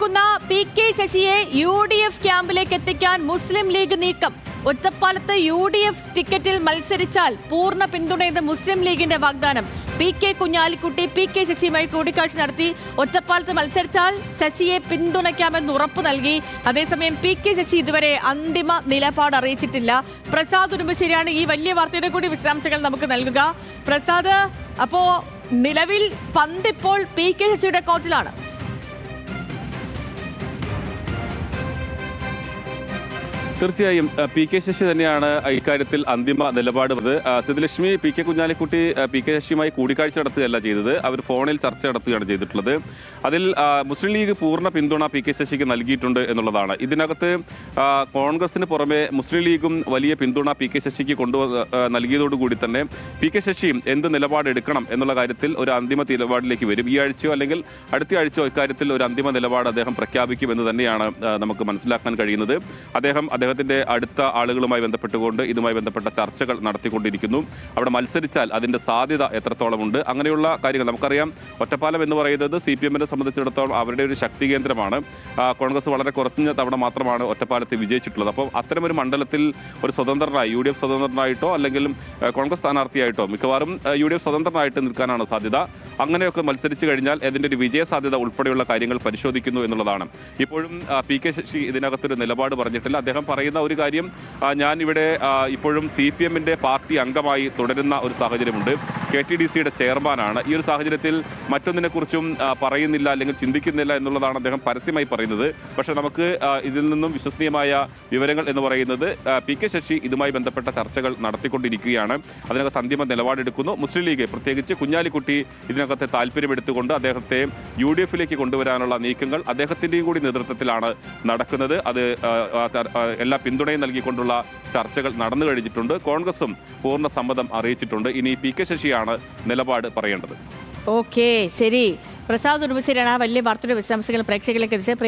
പോകുന്ന P K ശശിയെ U D F ക്യാമ്പിലേക്ക് എത്തിക്കാൻ മുസ്ലിം ലീഗ് നീക്കം. ഒറ്റപ്പാലത്ത് യു ഡി എഫ് ടിക്കറ്റിൽ മത്സരിച്ചാൽ പൂർണ പിന്തുണയെന്ന് മുസ്ലിം ലീഗിന്റെ വാഗ്ദാനം. P K Kunhalikutty P K ശശിയുമായി കൂടിക്കാഴ്ച നടത്തി ഒറ്റപ്പാലത്ത് മത്സരിച്ചാൽ ശശിയെ പിന്തുണയ്ക്കാമെന്ന് ഉറപ്പ് നൽകി. അതേസമയം പി കെ ശശി ഇതുവരെ അന്തിമ നിലപാട് അറിയിച്ചിട്ടില്ല. പ്രസാദ് ഉടുമ്പശ്ശേരിയാണ് ഈ വലിയ വാർത്തയുടെ കൂടി വിശദാംശങ്ങൾ നമുക്ക് നൽകുക. പ്രസാദ് അപ്പോ നിലവിൽ പന്തിപ്പോൾ പി കെ ശശിയുടെ കോർട്ടിലാണ്. തീർച്ചയായും പി കെ ശശി തന്നെയാണ് ഇക്കാര്യത്തിൽ അന്തിമ നിലപാട് Siddhalakshmi P K Kunhalikutty P K ശശിയുമായി കൂടിക്കാഴ്ച നടത്തുകയല്ല ചെയ്തത്. അവർ ഫോണിൽ ചർച്ച നടത്തുകയാണ് ചെയ്തിട്ടുള്ളത്. അതിൽ മുസ്ലിം ലീഗ് പൂർണ പിന്തുണ പി കെ ശശിക്ക് നൽകിയിട്ടുണ്ട് എന്നുള്ളതാണ്. ഇതിനകത്ത് കോൺഗ്രസിന് പുറമെ മുസ്ലിം ലീഗും വലിയ പിന്തുണ പി കെ ശശിക്ക് കൊണ്ടു നൽകിയതോടുകൂടി തന്നെ പി കെ ശശിയും എന്ത് നിലപാടെടുക്കണം എന്നുള്ള കാര്യത്തിൽ ഒരു അന്തിമ നിലപാടിലേക്ക് വരും. ഈ ആഴ്ചയോ അല്ലെങ്കിൽ അടുത്ത ആഴ്ചയോ ഇക്കാര്യത്തിൽ ഒരു അന്തിമ നിലപാട് അദ്ദേഹം പ്രഖ്യാപിക്കും എന്ന് തന്നെയാണ് നമുക്ക് മനസ്സിലാക്കാൻ കഴിയുന്നത്. അദ്ദേഹം അദ്ദേഹത്തിന്റെ അടുത്ത ആളുകളുമായി ബന്ധപ്പെട്ടുകൊണ്ട് ഇതുമായി ബന്ധപ്പെട്ട ചർച്ചകൾ നടത്തിക്കൊണ്ടിരിക്കുന്നു. അവിടെ മത്സരിച്ചാൽ അതിന്റെ സാധ്യത എത്രത്തോളമുണ്ട്? അങ്ങനെയുള്ള കാര്യങ്ങൾ നമുക്കറിയാം. ഒറ്റപ്പാലം എന്ന് പറയുന്നത് സി പി എമ്മിനെ സംബന്ധിച്ചിടത്തോളം അവരുടെ ഒരു ശക്തി കേന്ദ്രമാണ്. കോൺഗ്രസ് വളരെ കുറഞ്ഞ തവണ മാത്രമാണ് ഒറ്റപ്പാലത്ത് വിജയിച്ചിട്ടുള്ളത്. അപ്പോൾ അത്തരമൊരു മണ്ഡലത്തിൽ ഒരു സ്വതന്ത്രനായി യു ഡി എഫ് സ്വതന്ത്രനായിട്ടോ അല്ലെങ്കിൽ കോൺഗ്രസ് സ്ഥാനാർത്ഥിയായിട്ടോ മിക്കവാറും യു ഡി എഫ് സ്വതന്ത്രനായിട്ട് നിൽക്കാനാണ് സാധ്യത. അങ്ങനെയൊക്കെ മത്സരിച്ചു കഴിഞ്ഞാൽ ഇതിന്റെ ഒരു വിജയ സാധ്യത ഉൾപ്പെടെയുള്ള കാര്യങ്ങൾ പരിശോധിക്കുന്നു എന്നുള്ളതാണ്. ഇപ്പോഴും പി കെ ശശി ഇതിനകത്തൊരു നിലപാട് പറഞ്ഞിട്ടില്ല. അദ്ദേഹം പറയുന്ന ഒരു കാര്യം ഞാൻ ഇവിടെ ഇപ്പോഴും സി പി എമ്മിന്റെ പാർട്ടി അംഗമായി തുടരുന്ന ഒരു സാഹചര്യമുണ്ട്. കെ ടി ഡി സിയുടെ ചെയർമാനാണ്. ഈ ഒരു സാഹചര്യത്തിൽ മറ്റൊന്നിനെക്കുറിച്ചും പറയുന്നില്ല അല്ലെങ്കിൽ ചിന്തിക്കുന്നില്ല എന്നുള്ളതാണ് അദ്ദേഹം പരസ്യമായി പറയുന്നത്. പക്ഷേ നമുക്ക് ഇതിൽ നിന്നും വിശ്വസനീയമായ വിവരങ്ങൾ എന്ന് പറയുന്നത് പി കെ ശശി ഇതുമായി ബന്ധപ്പെട്ട ചർച്ചകൾ നടത്തിക്കൊണ്ടിരിക്കുകയാണ്. അതിനകത്ത് അന്തിമ നിലപാടെടുക്കുന്നു. മുസ്ലിം ലീഗ് പ്രത്യേകിച്ച് കുഞ്ഞാലിക്കുട്ടി ഇതിനകത്തെ താല്പര്യമെടുത്തുകൊണ്ട് അദ്ദേഹത്തെ യു ഡി എഫിലേക്ക് കൊണ്ടുവരാനുള്ള നീക്കങ്ങൾ അദ്ദേഹത്തിന്റെയും കൂടി നേതൃത്വത്തിലാണ് നടക്കുന്നത്. അത് എല്ലാ പിന്തുണയും നൽകിക്കൊണ്ടുള്ള ചർച്ചകൾ നടന്നു കഴിഞ്ഞിട്ടുണ്ട്. കോൺഗ്രസും പൂർണ സമ്മതം അറിയിച്ചിട്ടുണ്ട്. ഇനി പി കെ ശശിയാണ് നിലപാട് പറയേണ്ടത്. ഓക്കെ ശരി. പ്രസാദ് ഉടുമ്പശ്ശേരിയാണ് ആ വലിയ വാർത്തയുടെ വിശദാംശങ്ങൾ പ്രേക്ഷകരിലേക്ക് എത്തിച്ചത്.